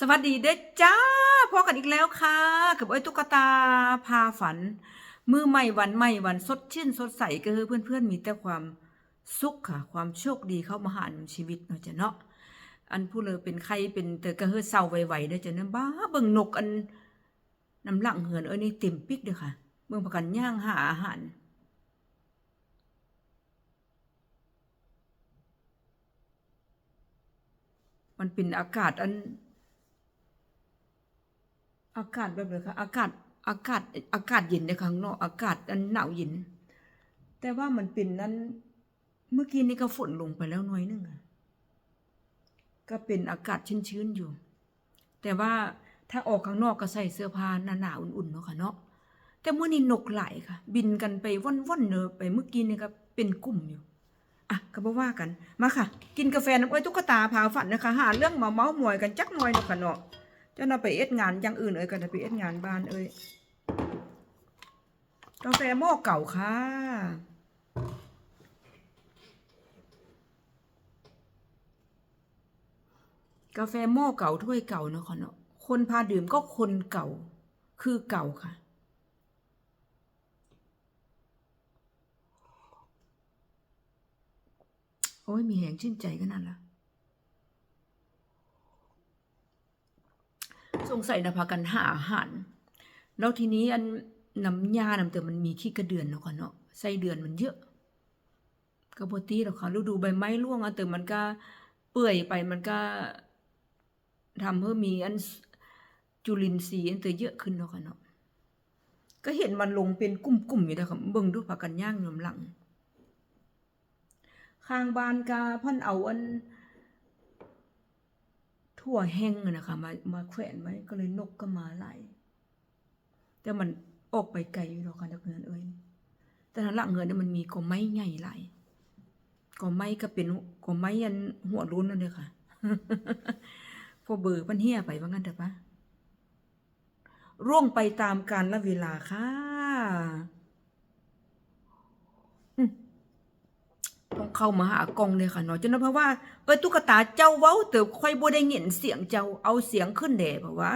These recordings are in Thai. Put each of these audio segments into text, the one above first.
สวัสดีเด้จ้าพบกันอีกแล้วค่ะกับไอ้ตุ๊กตาพาฝัน มือใหม่วันใหม่วันสดชื่นสดใสก็คือเพื่อนๆมีแต่ความสุขค่ะ ความโชคดีเข้ามาหาในชีวิตเนาะจ้ะเนาะอันผู้เลยเป็นใครเป็นแต่ก็เฮือเศร้าไวๆเด้จ้ะเนาะบ้าเบิ่งนกอันน้ำหลังเหืนเอ้ยนี่เต็มปิกเด้อค่ะเบิ่งประกันย่างหาอาหารมันเป็นอากาศอัน อากาศแบบเลยค่ะอากาศอากาศอากาศเย็นในข้างนอก อากาศอันหนาวเย็น แต่ว่ามันเป็นนั้น เมื่อกี้นี่ก็ฝนลงไปแล้วหน่อยนึงก็เป็นอากาศชื้นๆอยู่ แต่ว่าถ้าออกข้างนอกก็ใส่เสื้อผ้าหนาๆอุ่นๆเนาะค่ะเนาะแต่เมื่อนี้นกไหลค่ะ บินกันไปว่อนๆเนอะไปเมื่อกี้นี่ก็เป็นกลุ่มอยู่อะก็บ่ว่ากันมาค่ะ กินกาแฟน้ำอ้อยตุ๊กตาพาฝันนะคะ หาเรื่องมาเมาส์มอยกันจักหน่อยเนาะค่ะเนาะ จ้าน่ะไปเอ็ดงานอย่างอื่นเอ้ยกันนะไปเอ็ดงานบ้านเอ้ยกาแฟหม้อเก่าค่ะ กาแฟหม้อเก่าถ้วยเก่าเนาะค่ะเนาะคนพาดื่มก็คนเก่า คือเก่าค่ะโอ้ยมีแหงชื่นใจก็นั่นละ ส งสัยนะพากันหาอาหาร แล้วทีนี้อันน้ำยาน้ำเติมมันมีขี้กระเดือนเนาะค่ะเนาะไส้เดือนมันเยอะกระโบตีหรอกค่ะฤดูใบไม้ร่วงอันเติมมันก็เปื่อยไปมันก็ทำเพื่อมีอันจุลินทรีย์อันเตอเยอะขึ้นเนาะค่ะเนาะก็เห็นมันลงเป็นกลุ่มๆอยู่นะคะเบิ่งดูพากันย่างยมหลัง ข้างบ้านกาพ่อนเอาอัน ทั่วแห้งนะคะมามาแขวนไว้ก็เลยนกก็มาไหลแต่มันออกไปไกลอยู่หรอกค่ะนักเงินเอ้ยแต่ทางหลังเงินเนี่ยมันมีกอไม้ใหญ่ไหลกอไม้ก็เป็นกอไม้ยันหัวรุนนั่นเลยค่ะพอเบอร์มันเฮียไปว่างั้นเถอะปะร่วงไปตามกาลและเวลาค่ะ ต้อง เข้ามาหากองเลยค่ะเนาะจนเพราะว่าเอ้ยตุ๊กตาเจ้าเว้าเติบค่อยบ่ได้เห็นเสียงเจ้าเอาเสียงขึ้นแด่เพราะว่า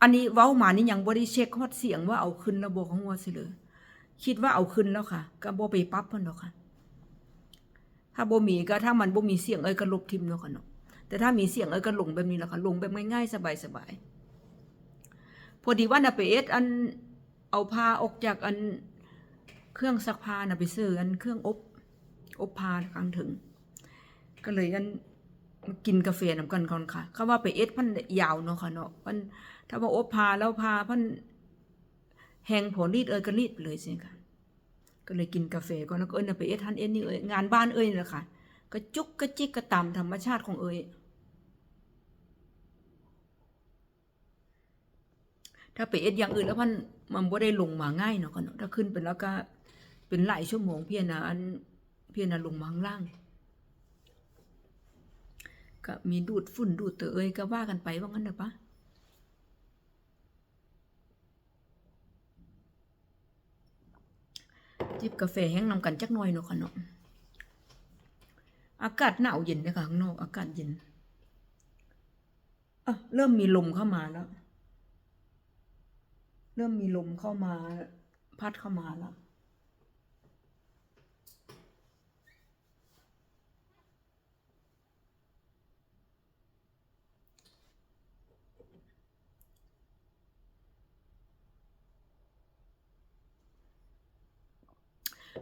อันนี้เว้ามานี่ยังบ่ได้เช็คฮอดเสียงว่าเอาขึ้นระบบของว่าสิเลยคิดว่าเอาขึ้นแล้วค่ะก็บ่ไปปรับเพิ่นดอกค่ะ ถ้าบ่มีก็ถ้ามันบ่มีเสียงเอ้ยก็ลบทิมเนาะค่ะเนาะแต่ถ้ามีเสียงเอ้ยก็ลงแบบนี้แหละค่ะลงแบบง่ายๆสบายๆพอดีว่าน่ะไปเอ็ดอันเอาผ้าออกจากอัน เครื่องซักผ้านะไปซื้ออันเครื่องอบอบผ้ากลางถึง ก็เลยอันกินกาแฟนำกันก่อนค่ะ เขาว่าไปเอ็ดพันยาวเนาะค่ะเนาะพันถ้าว่าอบผ้าแล้วผ้าพันแห้งผลรีดเอ้ยก็รีดไปเลยสิค่ะก็เลยกินกาแฟก่อนแล้วก็เอ้ยน่ะไปเอ็ดทันเอ็ดนี่เอ้ยงานบ้านเอ้ยนี่แหละค่ะก็จุกกระจิกกระตำธรรมชาติของเอ้ยถ้าไปเอ็ดอย่างอื่นแล้วพันมันบ่ได้ลงมาง่ายเนาะค่ะเนาะถ้าขึ้นไปแล้วก็ เป็นหลายชั่วโมงเพียงนะอันเพียงนะลงมาข้างล่างก็มีดูดฝุ่นดูดเตอเอ้ยก็ว่ากันไปว่างั้นเถอะปะจิบกาแฟแห้งนำกันจักหน่อยเนาะค่ะเนาะอากาศหนาวเย็นนะคะข้างนอก อากาศเย็นอะเริ่มมีลมเข้ามาแล้ว เริ่มมีลมเข้ามา พัดเข้ามาแล้ว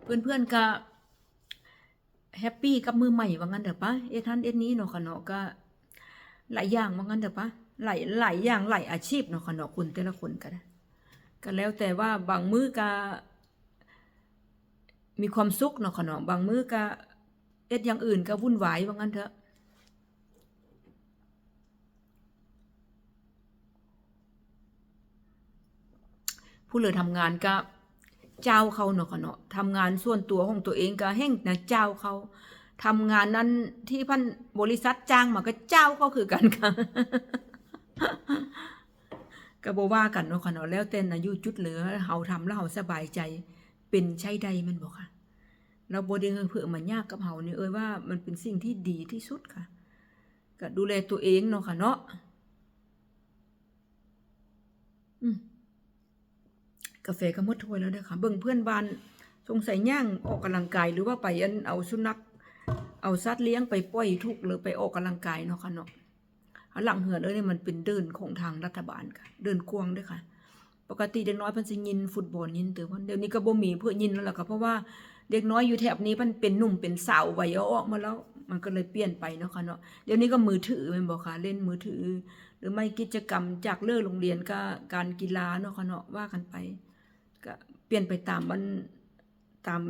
เพื่อนๆก็แฮปปี้กับมือใหม่ว่างั้นเถอะปะเอ็ดทันเอ็ดนี้เนาะค่ะเนาะก็หลายอย่างว่างั้นเถอะปะหลายหลายอย่างหลายอาชีพเนาะค่ะเนาะคุณแต่ละคนก็ได้ก็แล้วแต่ว่าบางมือก็มีความสุขเนาะค่ะเนาะบางมือก็เอ็ดอย่างอื่นก็วุ่นวายว่างั้นเถอะผู้เหลือทำงานก็ เจ้าเขาเนาะค่ะเนาะทำงานส่วนตัวของตัวเองก็แห่งนะเจ้าเขาทำงานนั้นที่พันบริษัทจ้างมาก็เจ้าเขาคือกันค่ะก็บว่ากันเนาะค่ะเนาะแล้วแต่อายุจุดเหลือเฮาทำแล้วเฮาสบายใจเป็นใช่ใดมันบ่ค่ะ เราบ่ได้เพื่อมันยากกับเฮาเนี่ยเอ้ยว่ามันเป็นสิ่งที่ดีที่สุดค่ะ ก็ดูแลตัวเองเนาะค่ะเนาะอืม กาแฟก็มดถ้วยแล้วเด้อค่ะเบิ่งเพื่อนบ้านสงสัยย่างออกกำลังกายหรือว่าไปอันเอาสุนัขเอาสัตว์เลี้ยงไปปล่อยทุกหรือไปออกกำลังกายเนาะค่ะเนาะหลังเหือนเอ้ยนี่มันเป็นเดินของทางรัฐบาลค่ะ เดินกวงด้วยค่ะ ปกติเด็กน้อยพิ่นสิยินฟุตบอลยินเตือเพิ่นเดี๋ยวนี้ก็บ่มีเพื่อยินแล้วล่ะค่ะเพราะว่าเด็กน้อยอยู่แถบนี้มันเป็นหนุ่มเป็นสาววัยเอาอกมาแล้วมันก็เลยเปลี่ยนไปเนาะค่ะเนาะเดี๋ยวนี้ก็มือถือแม่นบ่ค่ะเล่นมือถือ หรือไม่กิจกรรมจากเลิกโรงเรียนก็การกีฬาเนาะค่ะเนาะว่ากันไป ก็เปลี่ยนไปตามมันตาม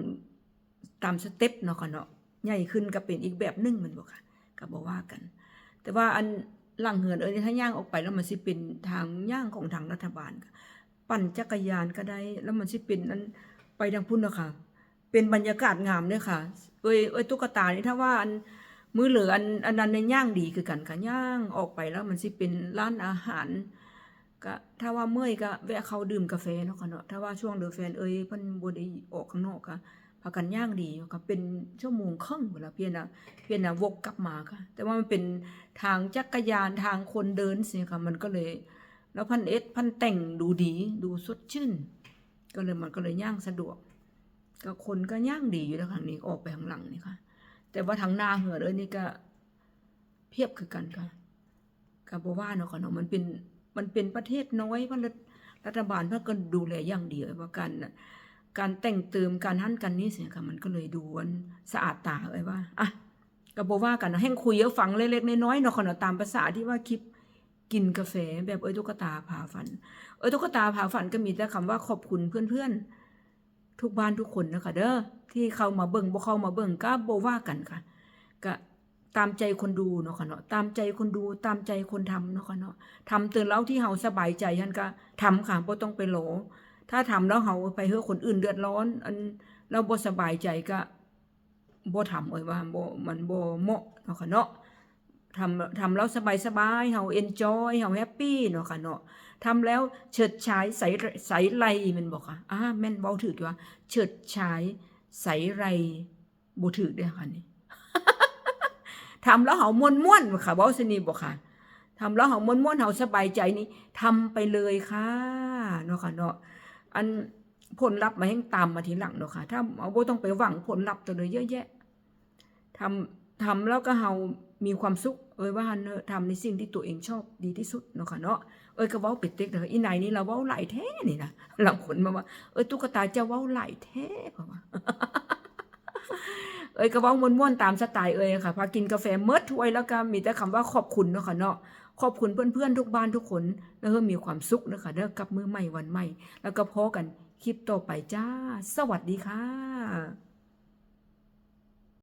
ตามสเต็ปเนาะค่ะเนาะใหญ่ขึ้นก็เป็นอีกแบบหนึงมันบ่ค่ะก็บ่ว่ากัน แต่ว่าอันหลังเหินเอ้ยถ้าย่างออกไปแล้วมันสิเป็นทางย่างของทางรัฐบาลค่ะปั่นจักรยานก็ได้ แล้วมันสิเป็นนั้นไปทางพุ่นเนาะค่ะเป็นบรรยากาศงามเด้อค่ะ เอ้ยเอ้ยตุ๊กตานี่ถ้าว่าอันมือเหลืออันอันนั้นในย่างดีคือกันค่ะย่างออกไปแล้วมันสิเป็นร้านอาหาร ก็ถ้าว่าเมื่อยก็แวะเขาดื่มกาแฟเนาะค่ะเนาะถ้าว่าช่วงเดือแฟนเอ้ยเพิ่นบ่ได้ออกข้างนอกค่ะพากันย่างดีก็เป็นชั่วโมงครึ่งเวลาเพียนน่ะเพียนน่ะวกกลับมาค่ะ แต่ว่ามันเป็นทางจักรยานทางคนเดินสิค่ะมันก็เลย แล้วพันเอสพันแต่งดูดีดูสดชื่น ก็เลยมันก็เลยย่างสะดวก ก็คนก็ย่างดีอยู่แล้วข้างนี้ออกไปข้างหลังนี่ค่ะ แต่ว่าทางหน้าเหือเลยนี่ก็เพียบคือกันค่ะก็บ่ว่าเนาะค่ะเนาะมันเป็น มันเป็นประเทศน้อยเพราะรัฐบาลเพิ่นก็ดูแลอย่างเดียว่าการการแต่งเติมการหั่นกันนี่สิค่ะมันก็เลยดูวันสะอาดตาไว้ว่าอะก็บ่ว่ากันนะให้คุยเอาฟังเล็กๆน้อยๆเนาะค่ะเนาะตามภาษาที่ว่าคลิปกินกาแฟแบบเอ้ยตุ๊กตาผาฝัน เอ้ยตุ๊กตาผาฝันก็มีแต่คำว่าขอบคุณเพื่อนๆ ทุกบ้านทุกคนนะคะเด้อที่เข้ามาเบิ่งบ่เข้ามาเบิ่งก็บ่ว่ากันค่ะก็ ตามใจคนดูเนาะค่ะเนาะตามใจคนดูตามใจคนทำเนาะค่ะเนาะทำเตือนแล้วที่เฮาสบายใจฮั่นก็ทำค่ะบ่ต้องไปโหลถ้าทำแล้วเฮาไปเฮือคนอื่นเดือดร้อน อันเราบ่สบายใจก็บ่ทำเอ้ยว่าบ่มันบ่เหมาะเนาะค่ะเนาะทำทำแล้วสบายสบายเฮาเอนจอยเฮาแฮปปี้เนาะค่ะเนาะทำแล้วเฉิดฉายใสใสไรมันบอกค่ะอ่าแม่นเว้าถูกอว่าเฉิดฉายใสไรบ่ถูกเด้อค่ะนี่ ทำแล้วเฮาม่วนๆค่ะเว้าซะนี่บ่ค่ะทำแล้วเฮาม่วนๆเฮาสบายใจนี่ทำไปเลยค่ะเนาะค่ะเนาะอันผลลัพธ์มาแห่งตามมาทีหลังเนาะค่ะ ถ้าเอาบ่ต้องไปหวังผลลัพธ์ตัวเลยเยอะแยะทำทำแล้วก็เฮามีความสุขเอ้ยว่าเนอะทำในสิ่งที่ตัวเองชอบดีที่สุดเนาะค่ะเนาะเอ้ยก็เว้าเป็ดเต็กเด้ออีนายนี่เราเว้าหลแท้นี่นะหลังคนมาว่าเอ้ยตุ๊กตาเจะเว้าหลแท้เพราะว่า เอ้ยก็เว้าม้วนๆตามสไตล์เอ้ยค่ะพากินกาแฟเมิดถ้วยแล้วก็มีแต่คำว่าขอบคุณเนาะค่ะเนาะขอบคุณเพื่อนๆทุกบ้านทุกคนแล้วก็มีความสุขเนาะค่ะเด้อกับมือใหม่วันใหม่ แล้วก็พอกันคลิปต่อไปจ้า สวัสดีค่ะ